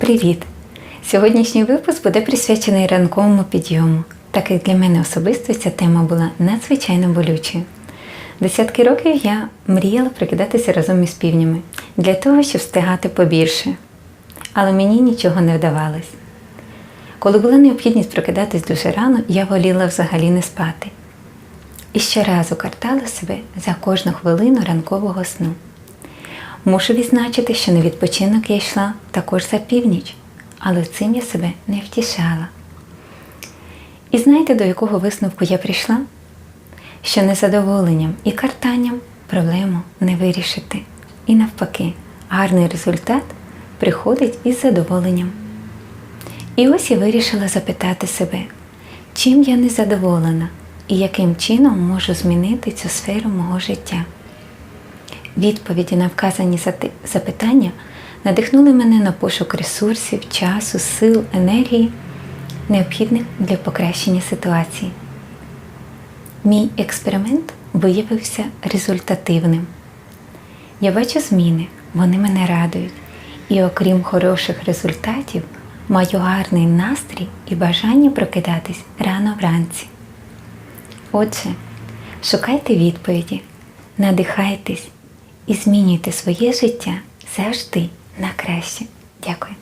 Привіт! Сьогоднішній випуск буде присвячений ранковому підйому, так як для мене особисто ця тема була надзвичайно болючою. Десятки років я мріяла прокидатися разом із півнями для того, щоб встигати побільше. Але мені нічого не вдавалось. Коли була необхідність прокидатись дуже рано, я воліла взагалі не спати. І щоразу картала себе за кожну хвилину ранкового сну. Мушу відзначити, що на відпочинок я йшла також за північ, але цим я себе не втішала. І знаєте, до якого висновку я прийшла? Що незадоволенням і картанням проблему не вирішити. І навпаки, гарний результат приходить із задоволенням. І ось я вирішила запитати себе, чим я незадоволена і яким чином можу змінити цю сферу мого життя. Відповіді на вказані запитання надихнули мене на пошук ресурсів, часу, сил, енергії, необхідних для покращення ситуації. Мій експеримент виявився результативним. Я бачу зміни, вони мене радують. І окрім хороших результатів, маю гарний настрій і бажання прокидатись рано вранці. Отже, шукайте відповіді, надихайтесь і змінюйте своє життя завжди на краще. Дякую.